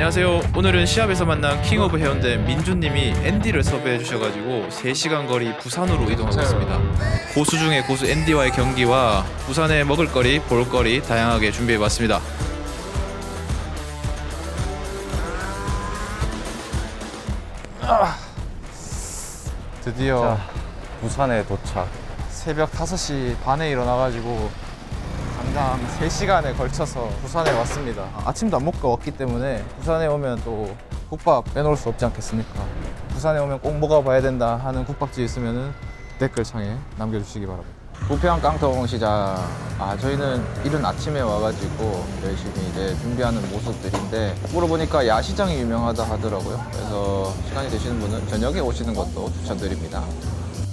안녕하세요. 오늘은 시합에서 만난 킹 오브 해운대 민주님이 앤디를 섭외해 주셔가지고 3시간 거리 부산으로 이동하고 있습니다. 고수 중에 고수 앤디와의 경기와 부산의 먹을거리, 볼거리 다양하게 준비해봤습니다. 드디어 부산에 도착. 새벽 5시 반에 일어나가지고 당장 3시간에 걸쳐서 부산에 왔습니다. 아침도 안 먹고 왔기 때문에 부산에 오면 또 국밥 빼놓을 수 없지 않겠습니까? 부산에 오면 꼭 먹어봐야 된다 하는 국밥집 있으면 댓글창에 남겨주시기 바랍니다. 부평 깡통 시장. 아 저희는 이른 아침에 와가지고 열심히 이제 준비하는 모습들인데 물어보니까 야시장이 유명하다 하더라고요. 그래서 시간이 되시는 분은 저녁에 오시는 것도 추천드립니다.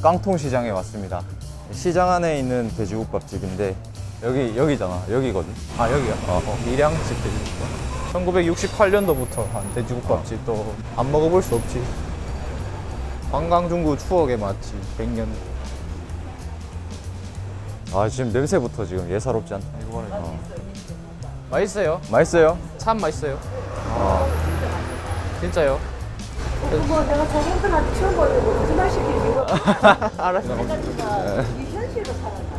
깡통 시장에 왔습니다. 시장 안에 있는 돼지국밥집인데 여기 여기잖아. 여기거든. 아 여기요? 어, 밀양집 돼지국밥 1968년도부터 한 돼지국밥집 또 안 먹어볼 수 없지 관광중구 추억의 맛집 100년 아 지금 냄새부터 지금 예사롭지 않다. 어. 맛있어요 맛있어요? 참 맛있어요 진짜요? 그거 내가 자기들한테 처음 보려고 거짓말 시키고 알았어 내가 이 현실로 살았다.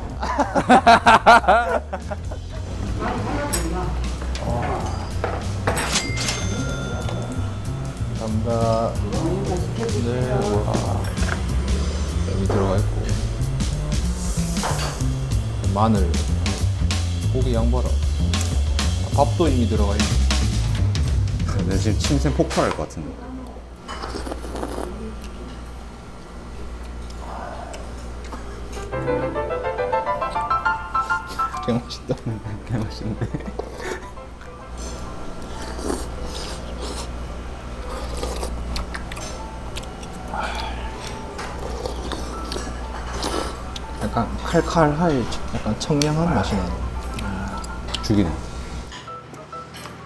감사합니다 네 와. 여기 들어가 있고 마늘 고기 양 봐라 밥도 이미 들어가 있고 내 지금 침샘 폭발할 것 같은데. 개 맛있다 개 맛있는데. 약간 칼칼할 약간 청량한 맛이 나네 죽이네.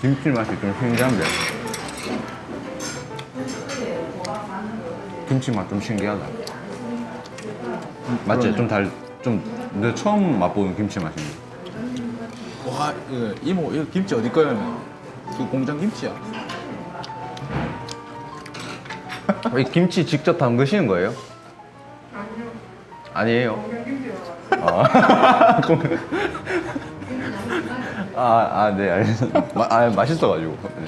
김치 맛이 좀 신기한데. 김치 맛 좀 신기하다. 맞지? 좀 달, 좀, 내 처음 맛보는 김치 맛인데. 와 이거 이모 이거 김치 어디 거야? 그 공장 김치야 이 김치 직접 담그시는 거예요? 아니요. 아, 공- 아, 아, 네, 알겠습니다. 마, 아, 맛있어가지고. 네.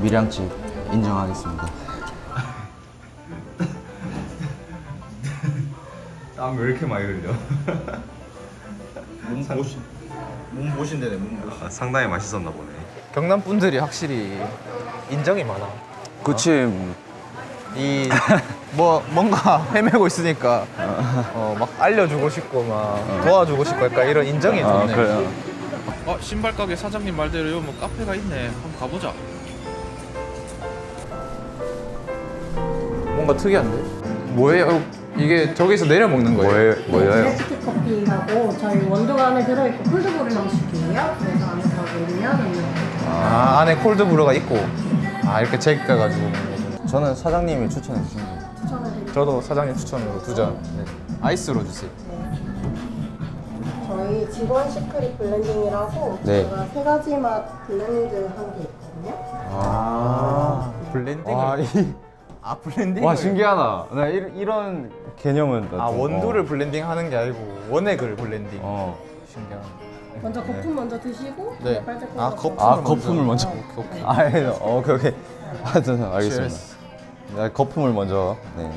밀양집 인정하겠습니다 땀 왜 이렇게 많이 흘려? 몸보신 몸보신대네 몸보신 아, 상당히 맛있었나 보네. 경남 분들이 확실히 인정이 많아 그치. 이 뭐 뭔가 헤매고 있으니까 어, 막 알려주고 싶고 막 도와주고 싶고 약간 이런 인정이 아, 좋네 그래요. 어, 신발 가게 사장님 말대로 뭐 카페가 있네. 한번 가보자. 뭔가 특이한데 뭐예요 이게 저기서 내려 먹는 거예요 뭐예요? 뭐예요? 레시피 커피하고 저희 원두가 안에 들어있고 콜드브루 형식이에요. 그래서 안에서 내리면 있는 아 안에 콜드브루가 있고 아 이렇게 제가 가지고. 저는 사장님이 추천해 주신 거. 추천을 드릴게요. 저도 사장님 추천으로 두잔 네. 아이스로 주세요 저희 직원 시크릿 블렌딩이라고 네. 제가 세 가지 맛 블렌드 한 게 있거든요. 아 블렌딩 와, 이, 아 블렌딩 와, 신기하다. 나 이, 이런 개념은. 나 아 좀, 원두를 어. 블렌딩 하는 게 아니고 원액을 블렌딩 어. 신기하네 먼저 거품 먼저 드시고 네. 빨대 아 꽂아서 거품 아, 거품을 먼저. 오케이, 오케이. 아, 예, 어, 오케이, 오케이. 아, 저, 저, 알겠습니다. Cheers. 네, 거품을 먼저. 네.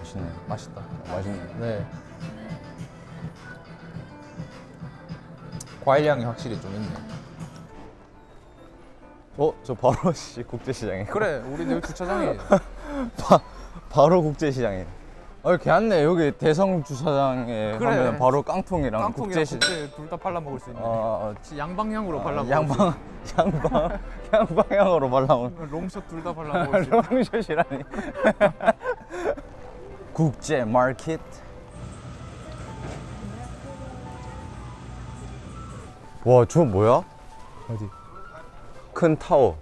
맛있네. 맛있다 맛있네. 네 과일 향이 확실히 좀 있네 어, 저 바로 씨 국제시장에. 그래 우리 내 주차장이 바, 바로 국제시장에. 어, 괜찮네. 여기 대성 주차장에 그래. 하면 바로 깡통이랑, 깡통이랑 국제시. 국제 둘다 발라 먹을 수 있네 어, 어, 양방향으로 발라 먹을 양방, 양방, 양방향으로 발라온. 수 롱숏 둘 다 발라 먹을 수 있네 롱숏이라니. 국제 마켓. 와, 저 뭐야? 어디? 큰 타워.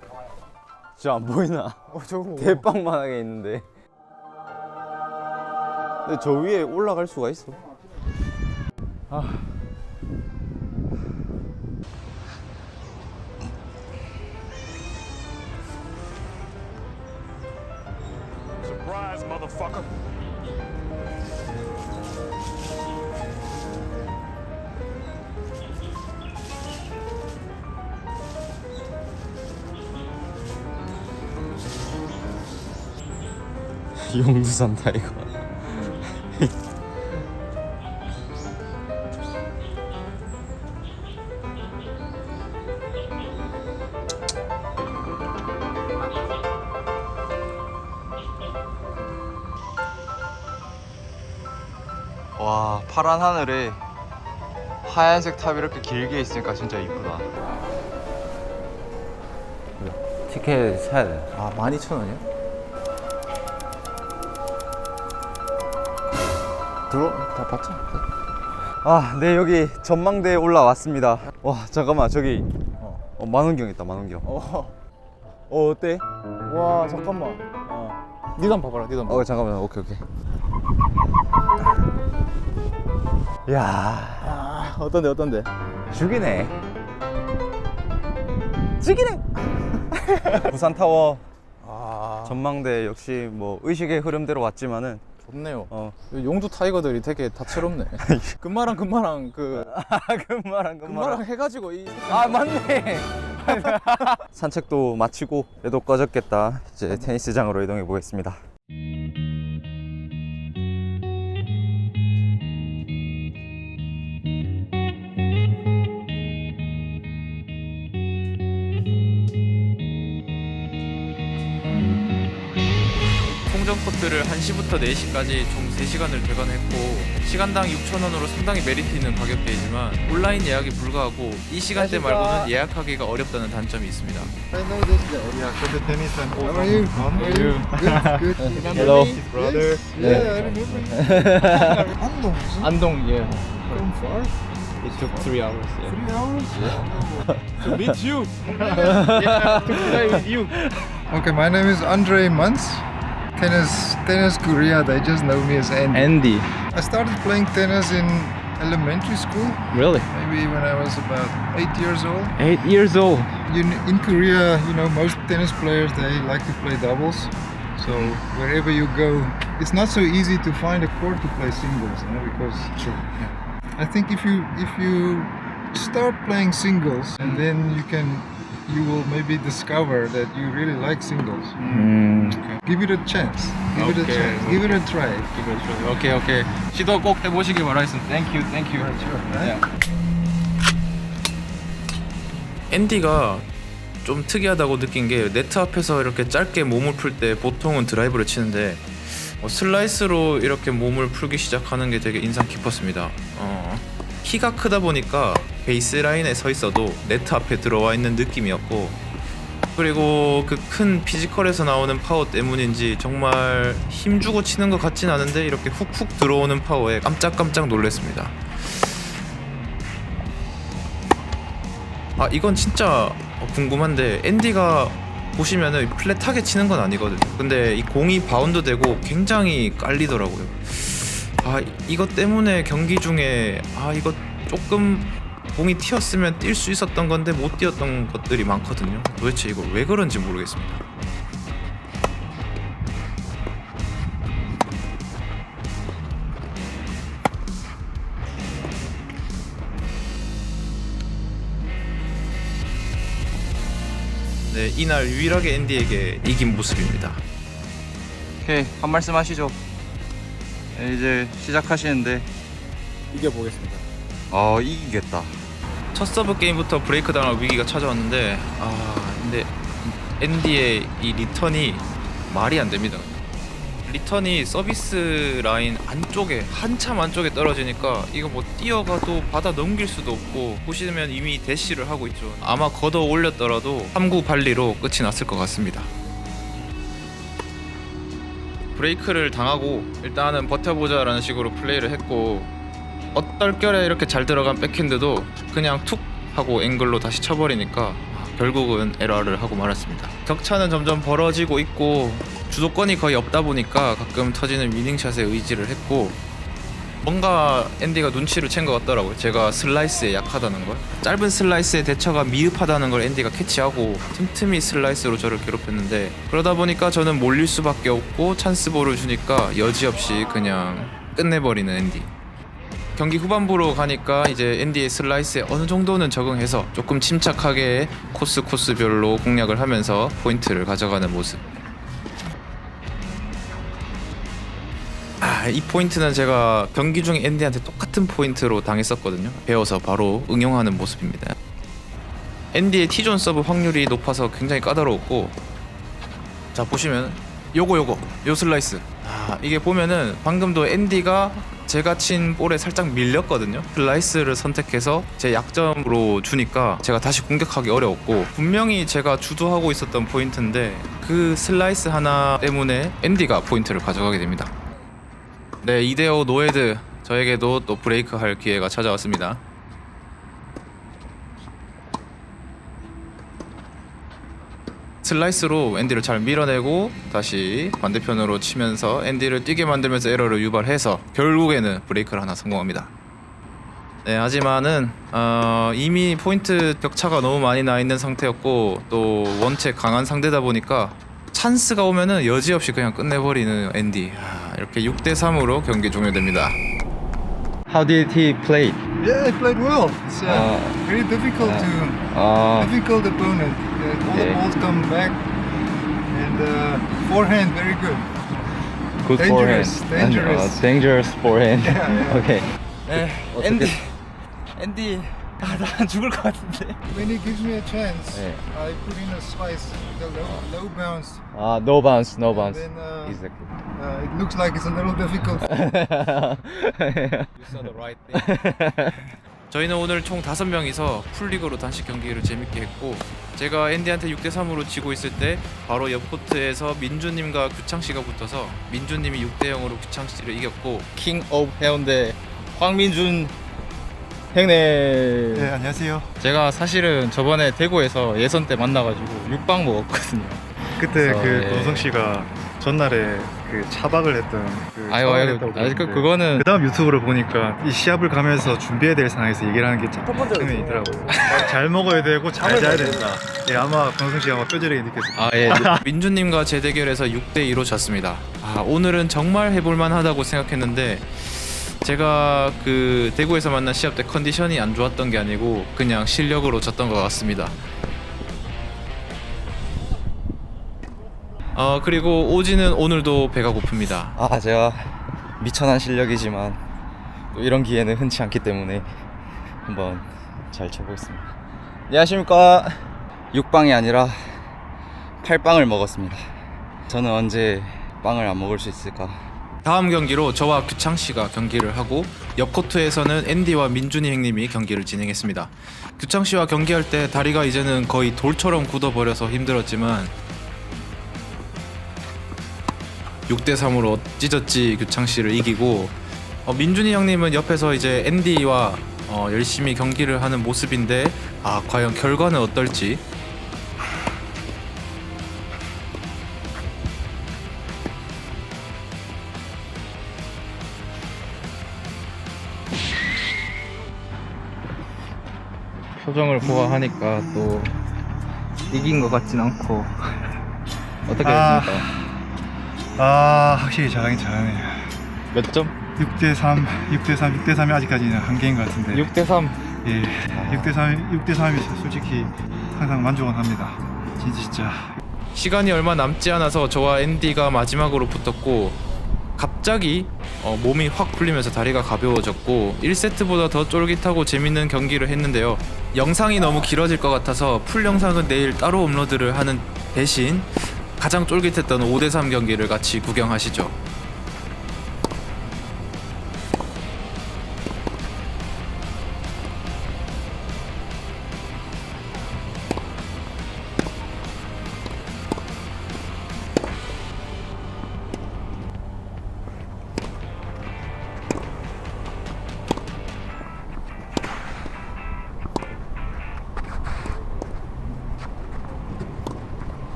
저안 보이나? 어 저거 대빵만하게 있는데. 근데 저 위에 올라갈 수가 있어. Surprise, 용두 산다 이거. 와 파란 하늘에 하얀색 탑이 이렇게 길게 있으니까 진짜 이쁘다. 티켓 사야 돼. 아 12,000원이요? 들어 다 봤죠? 아, 네 여기 전망대에 올라왔습니다. 와, 잠깐만 저기 어. 어, 만원경 있다 만원경. 어. 어, 어때? 와 잠깐만 어. 니도 한번 봐봐라 니도 한번 어, 잠깐만. 오케이 오케이. 야, 아 어떤데 어떤데? 죽이네. 죽이네. 부산 타워 아 전망대 역시 뭐 의식의 흐름대로 왔지만은 좋네요 어, 용두 타이거들이 되게 다채롭네 금마랑 금마랑 그 금마랑 금마랑 해가지고 이 아 맞네. 산책도 마치고 얘도 꺼졌겠다. 이제 테니스장으로 이동해 보겠습니다. 코트를 1시부터 4시까지 총 3시간을 대관했고 시간당 6,000원으로 상당히 메리트 있는 가격대이지만 온라인 예약이 불가하고 이 시간대 말고는 예약하기가 어렵다는 단점이 있습니다. I know this guy. Yeah, for the tennis and How are you? How are you? Good, good. Remember Hello. me? Brother. Yeah, I remember. Andong. 안동 예 From far? It took 3 hours yeah. Three hours? To meet you yeah, to play with you. Okay, my name is Andre Mans. Tennis, tennis Korea. They just know me as Andy. Andy I started playing tennis in elementary school, Really? maybe when I was about eight years old. 8 years old you, in Korea, you know, most tennis players they like to play doubles. So wherever you go, it's not so easy to find a court to play singles, you know, because I think if you if you start playing singles and then you can you will maybe discover that you really like singles. Give it a chance. Give it a Okay. chance. Give it a try. 오케이 오케이 시도 꼭 해보시길 바라겠습니다. Thank you, thank you. 앤디가 좀 특이하다고 느낀 게 네트 앞에서 이렇게 짧게 몸을 풀 때 보통은 드라이브를 치는데 어, 슬라이스로 이렇게 몸을 풀기 시작하는 게 되게 인상 깊었습니다. 어, 키가 크다 보니까 베이스 라인에 서 있어도 네트 앞에 들어와 있는 느낌이었고 그리고 그 큰 피지컬에서 나오는 파워 때문인지 정말 힘주고 치는 것 같진 않은데 이렇게 훅훅 들어오는 파워에 깜짝깜짝 놀랐습니다. 아 이건 진짜 궁금한데 앤디가 보시면은 플랫하게 치는 건 아니거든요. 근데 이 공이 바운드 되고 굉장히 깔리더라고요. 아 이것 때문에 경기 중에 아 이거 조금 공이 튀었으면 뛸 수 있었던 건데 못 뛰었던 것들이 많거든요. 도대체 이거 왜 그런지 모르겠습니다. 네, 이날 유일하게 앤디에게 이긴 모습입니다. 오케이 한 말씀 하시죠. 네, 이제 시작하시는데 이겨보겠습니다 어 이기겠다. 첫 서브 게임부터 브레이크 당할 위기가 찾아왔는데 아 근데 앤디의 이 리턴이 말이 안 됩니다. 리턴이 서비스 라인 안쪽에 한참 안쪽에 떨어지니까 이거 뭐 뛰어가도 받아 넘길 수도 없고 보시면 이미 대시를 하고 있죠. 아마 걷어 올렸더라도 3구 발리로 끝이 났을 것 같습니다. 브레이크를 당하고 일단은 버텨보자라는 식으로 플레이를 했고 어떨결에 이렇게 잘 들어간 백핸드도 그냥 툭 하고 앵글로 다시 쳐버리니까 아, 결국은 에러를 하고 말았습니다. 격차는 점점 벌어지고 있고 주도권이 거의 없다 보니까 가끔 터지는 위닝샷에 의지를 했고 뭔가 앤디가 눈치를 챈 것 같더라고요. 제가 슬라이스에 약하다는 걸. 짧은 슬라이스의 대처가 미흡하다는 걸 앤디가 캐치하고 틈틈이 슬라이스로 저를 괴롭혔는데 그러다 보니까 저는 몰릴 수밖에 없고 찬스볼을 주니까 여지없이 그냥 끝내버리는 앤디. 경기 후반부로 가니까 이제 앤디의 슬라이스에 어느 정도는 적응해서 조금 침착하게 코스 코스별로 공략을 하면서 포인트를 가져가는 모습. 아, 이 포인트는 제가 경기 중에 앤디한테 똑같은 포인트로 당했었거든요. 배워서 바로 응용하는 모습입니다. 앤디의 T존 서브 확률이 높아서 굉장히 까다로웠고 자 보시면 요거 요거 요 슬라이스 아 이게 보면은 방금도 앤디가 제가 친 볼에 살짝 밀렸거든요. 슬라이스를 선택해서 제 약점으로 주니까 제가 다시 공격하기 어려웠고 분명히 제가 주도하고 있었던 포인트인데 그 슬라이스 하나 때문에 앤디가 포인트를 가져가게 됩니다. 네 2대5 노헤드 저에게도 또 브레이크 할 기회가 찾아왔습니다 슬라이스로 앤디를 잘 밀어내고 다시 반대편으로 치면서 앤디를 뛰게 만들면서 에러를 유발해서 결국에는 브레이크를 하나 성공합니다. 네, 하지만은 어, 이미 포인트 격차가 너무 많이 나 있는 상태였고 또 원체 강한 상대다 보니까 찬스가 오면은 여지없이 그냥 끝내버리는 앤디. 아, 이렇게 6대 3으로 경기 종료됩니다. How did he play? Yeah, I played well. It's uh, Uh, very difficult to 아, difficult opponent. Uh, all Okay. the balls come back, and uh, forehand very good. good dangerous, forehand. dangerous. 아, dangerous forehand. Yeah, yeah. okay. 네, 앤디 앤디 아, 나 죽을 것 같은데. When he gives me a chance, Yeah. I put in a slice with a low, low bounce. 아, no bounce, no bounce. Then uh, Exactly. uh, it looks like it's a little difficult. 저희는 오늘 총 5명이서 풀리그로 단식 경기를 재밌게 했고 제가 앤디한테 6대 3으로 지고 있을 때 바로 옆 코트에서 민주님과 규창 씨가 붙어서 민주님이 6대 0으로 규창 씨를 이겼고 킹 오브 해운대 황민준 형님. 네, 안녕하세요. 제가 사실은 저번에 대구에서 예선 때 만나가지고 육빵 먹었거든요. 그때 그래서, 그 예. 노성 씨가 전날에 그 차박을 했던 그 아이고, 차박을 아이고, 했다고 아니, 그- 그러는데 그거는- 그 다음 유튜브를 보니까 이 시합을 가면서 준비해야 될 상황에서 얘기를 하는 게첫 번째는 있더라고요. 잘 먹어야 되고 잘 자야 된다. 예, 아마 노성 씨가 아마 뼈저리게 느꼈을 거예요. 아 예. 민주님과 제 대결에서 6대 2로 졌습니다. 아, 오늘은 정말 해볼만 하다고 생각했는데 제가 그 대구에서 만난 시합 때 컨디션이 안 좋았던 게 아니고 그냥 실력으로 졌던 것 같습니다. 어 그리고 오지는 오늘도 배가 고픕니다. 아, 제가 미천한 실력이지만 또 이런 기회는 흔치 않기 때문에 한번 잘 쳐보겠습니다. 안녕하십니까. 6빵이 아니라 8빵을 먹었습니다. 저는 언제 빵을 안 먹을 수 있을까? 다음 경기로 저와 규창 씨가 경기를 하고 옆 코트에서는 앤디와 민준이 형님이 경기를 진행했습니다. 규창 씨와 경기할 때 다리가 이제는 거의 돌처럼 굳어버려서 힘들었지만 6대 3으로 찢었지 규창 씨를 이기고 어, 민준이 형님은 옆에서 이제 앤디와 어, 열심히 경기를 하는 모습인데 아 과연 결과는 어떨지 표정을 보아하니까 또 이긴 것 같진 않고 어떻게 아. 됐습니까? 아, 확실히 잘하긴 잘하네요. 몇 점? 6대 3, 6대 3, 6대 3이 아직까지는 한계인 것 같은데. 6대 3. 예, 6대 3, 6대 3이 솔직히 항상 만족은 합니다. 진짜 진짜. 시간이 얼마 남지 않아서 저와 앤디가 마지막으로 붙었고 갑자기 어, 몸이 확 풀리면서 다리가 가벼워졌고 1세트보다 더 쫄깃하고 재밌는 경기를 했는데요. 영상이 너무 길어질 것 같아서 풀 영상은 내일 따로 업로드를 하는 대신 가장 쫄깃했던 5대3 경기를 같이 구경하시죠.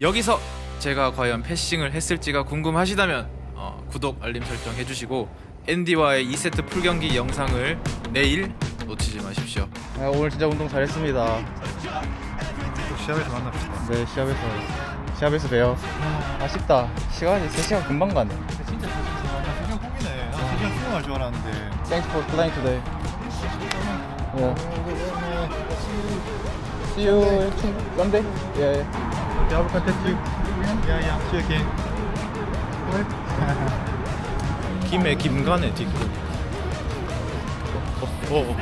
여기서 제가 과연 패싱을 했을지가 궁금하시다면 어, 구독 알림 설정 해주시고 앤디와의 2세트 풀경기 영상을 내일 놓치지 마십시오. 아, 오늘 진짜 운동 잘했습니다. 또 시합에서 만납시다. 네, 시합에서 시합에서 봬요. 아, 아쉽다. 시간이 3시간 금방 가네. 진짜 그냥 꿈이네. 난 그냥 수영할 줄 알았는데. Thanks for playing today. Yeah. See you Sunday. Yeah. Okay, I will contact you. Yeah, yeah. See you again. 김에 김간에 뒷구. 어, 어, 어.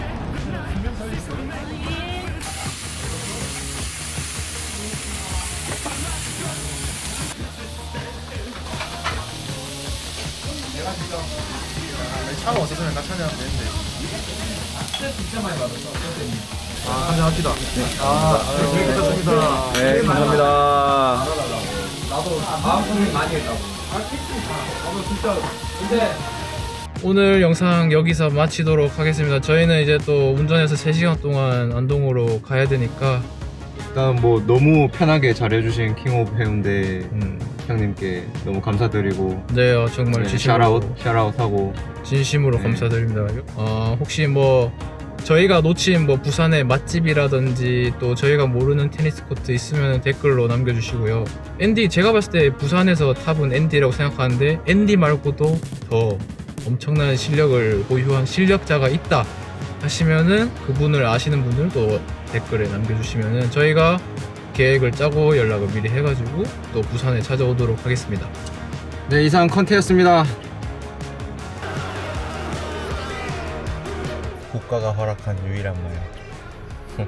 차가 없었으면 같이 한잔 하면 되는데. 진짜 많이 받았어. 아, 합시다. 네. 아, 네, 감사합니다. 네, 감사합니다. 오늘 영상 여기서 마치도록 하겠습니다. 저희는 이제 또 운전해서 3시간 동안 안동으로 가야 되니까 일단 뭐 너무 편하게 잘해주신 킹 오브 해운대 음, 형님께 너무 감사드리고 네, 어, 정말 네, 진심으로 샤라웃 샤라웃 하고 진심으로 네. 감사드립니다. 어, 혹시 뭐 저희가 놓친 뭐 부산의 맛집이라든지 또 저희가 모르는 테니스 코트 있으면 댓글로 남겨주시고요. 앤디 제가 봤을 때 부산에서 탑은 앤디라고 생각하는데 앤디 말고도 더 엄청난 실력을 보유한 실력자가 있다 하시면은 그분을 아시는 분들도 댓글에 남겨주시면은 저희가 계획을 짜고 연락을 미리 해가지고 또 부산에 찾아오도록 하겠습니다. 네 이상 컨테였습니다 국가가 허락한 유일한 말.